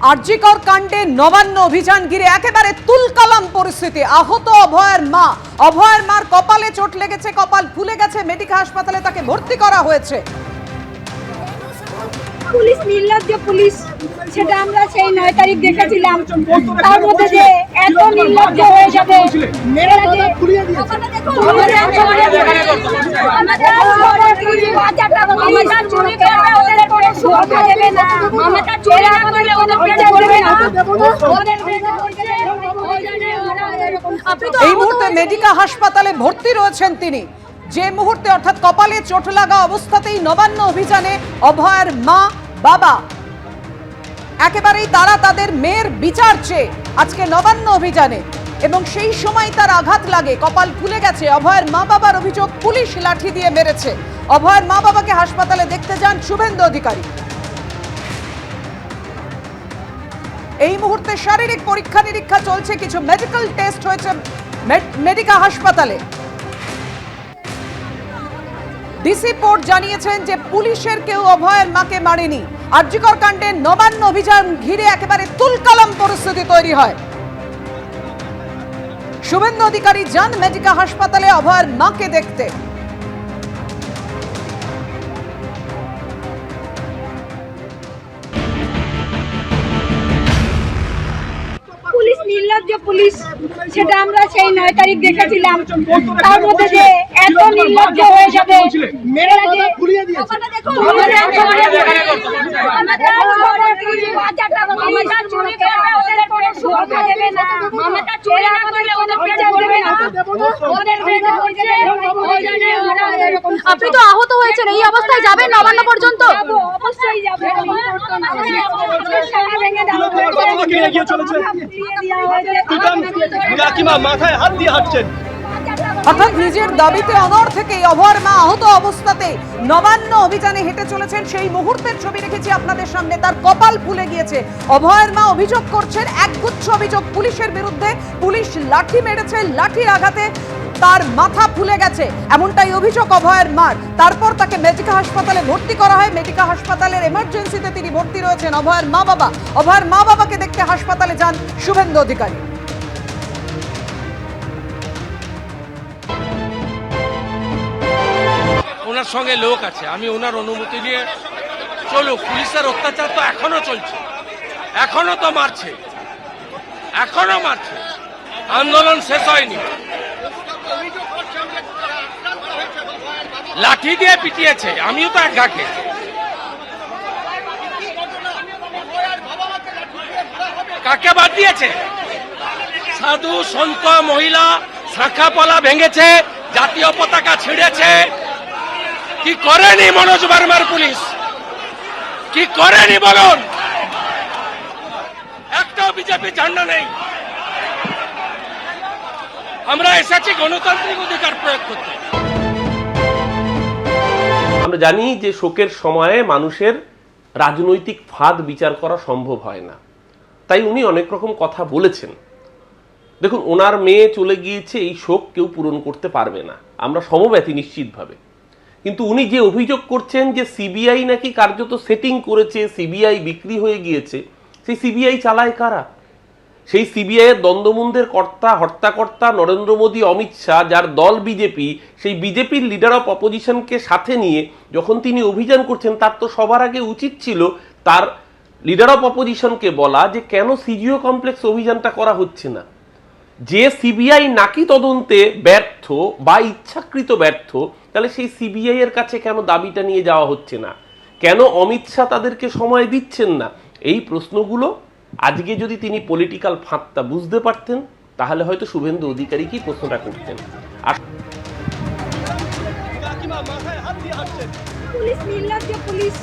আরজিকর কাণ্ডে নবান্ন অভিযান ঘিরে একেবারে তুলকালাম পরিস্থিতি আহত অভয়ের মা অভয়ের মার কপালে চোট লেগেছে কপাল ফুলে গেছে মেডিকেল হাসপাতালে তাকে ভর্তি করা হয়েছে পুলিশ নির্লজ্জ পুলিশ সেটা আমরা সেই নয় তারিখ দেখেছিলাম তার মধ্যে যে এত নির্লজ্জ হয়ে যাবে আমাদের এই মুহূর্তে মেডিকেল হাসপাতালে ভর্তি রয়েছেন তিনি। যে মুহূর্তে অর্থাৎ কপালে চোট লাগা অবস্থাতেই নবান্ন অভিযানে অভয়ের মা বাবা। একেবারেই তারা তাদের মেয়ের বিচার চেয়ে আজকে নবান্ন অভিযানে। এবং সেই সময় তার আঘাত লাগে। কপাল ফুলে গেছে। অভয়ের মা বাবার অভিযোগ পুলিশ লাঠি দিয়ে মেরেছে। অভয়ের মা বাবাকে হাসপাতালে দেখতে যান শুভেন্দু অধিকারী। এই মুহূর্তে শারীরিক পরীক্ষা নিরীক্ষা চলছে, কিছু মেডিকেল টেস্ট হয়েছে মেডিকা হাসপাতালে। ডিসি পোর্ট জানিয়েছেন যে পুলিশের কেউ অভয়ের মাকে মারেনি। আর্যিকর কাণ্ডে নবান্ন অভিযান ঘিরে একেবারে তুলকালাম পরিস্থিতি তৈরি হয়। শুভেন্দু অধিকারী যান মেডিকা হাসপাতালে অভয়ের মাকে দেখতে। নির্লজ্জ পুলিশ সেটা আমরা সেই নয় তারিখ দেখেছিলাম তার মধ্যে যে এত নির্লজ্জ হয়ে যাবে। আপনি তো আহত হয়েছেন এই অবস্থায় যাবেন নবান্ন পর্যন্ত অবশ্যই যাব। তোমাকে এগিয়ে চলেছে। কাকিমা মাথায় হাত দিয়ে হাঁটছেন। অর্থাৎ নিজের দাবিতে অনর থেকে অভয়ের মা আহত অবস্থাতে নবান্ন অভিযানে হেঁটে চলেছেন। সেই মুহূর্তের ছবি রেখেছি আপনাদের সামনে। তার কপাল ফুলে গিয়েছে। অভয়ের মা অভিযোগ করছেন, একগুচ্ছ অভিযোগ পুলিশের বিরুদ্ধে। পুলিশ লাঠি মেরেছে লাঠির আঘাতে তার মাথা ফুলে গেছে। এমনটাই অভিযোগ অভয়ের মার। তারপর তাকে মেডিকা হাসপাতালে ভর্তি করা হয়। মেডিকা হাসপাতালের এমার্জেন্সিতে তিনি ভর্তি রয়েছেন অভয়ের মা বাবা অভয়ের মা বাবাকে দেখতে হাসপাতালে যান শুভেন্দু অধিকারী। ওনার সঙ্গে লোক আছে। আমি ওনার অনুমতি নিয়ে চলুক। পুলিশের অত্যাচার তো এখনও চলছে। এখনও তো মারছে। এখনও মারছে। আন্দোলন শেষ হয়নি। লাঠি দিয়ে পিটিয়েছে, আমিও তো এক ঘাটে কাকে বাদ দিয়েছে? সাধু, সন্ত, মহিলা, শাখা পলা ভেঙেছে, জাতীয় পতাকা ছিঁড়েছে। কি করেনি মনোজ বার্মার পুলিশ? কি করেনি বলুন? একটাও বিজেপি ঝান্ডা নেই। আমরা এসেছি গণতান্ত্রিক অধিকার প্রয়োগ করতে। আমরা জানি যে শোকের সময়ে মানুষের রাজনৈতিক ফাঁদ বিচার করা সম্ভব হয় না। তাই উনি অনেক রকম কথা বলেছেন। দেখুন, ওনার মেয়ে চলে গিয়েছে, এই শোক কেউ পূরণ করতে পারবে না। আমরা সমব্যথী নিশ্চিতভাবে। কিন্তু উনি যে অভিযোগ করছেন যে সিবিআই নাকি কার্যত সেটিং করেছে, সিবিআই বিক্রি হয়ে গিয়েছে, সেই সিবিআই চালায় কারা? সেই সিবিআইয়ের এর দ্বন্দ্বমুন্দের কর্তা, হর্তাকর্তা নরেন্দ্র মোদী, অমিত শাহ, যার দল বিজেপি সেই বিজেপির লিডার অফ অপোজিশনকে সাথে নিয়ে যখন তিনি অভিযান করছেন, তার তো সবার আগে উচিত ছিল তার লিডার অফ অপোজিশনকে বলা যে, কেন সিজিও কমপ্লেক্স অভিযানটা করা হচ্ছে না? যে সিবিআই নাকি তদন্তে ব্যর্থ বা ইচ্ছাকৃত ব্যর্থ, তাহলে সেই সিবিআই এর কাছে কেন দাবিটা নিয়ে যাওয়া হচ্ছে না? কেন অমিত শাহ তাদেরকে সময় দিচ্ছেন না? এই প্রশ্নগুলো আজকে যদি তিনি পলিটিক্যাল ফাঁদটা বুঝতে পারতেন, তাহলে হয়তো শুভেন্দু অধিকারী কি প্রশ্নটা করতেন? আর পুলিশ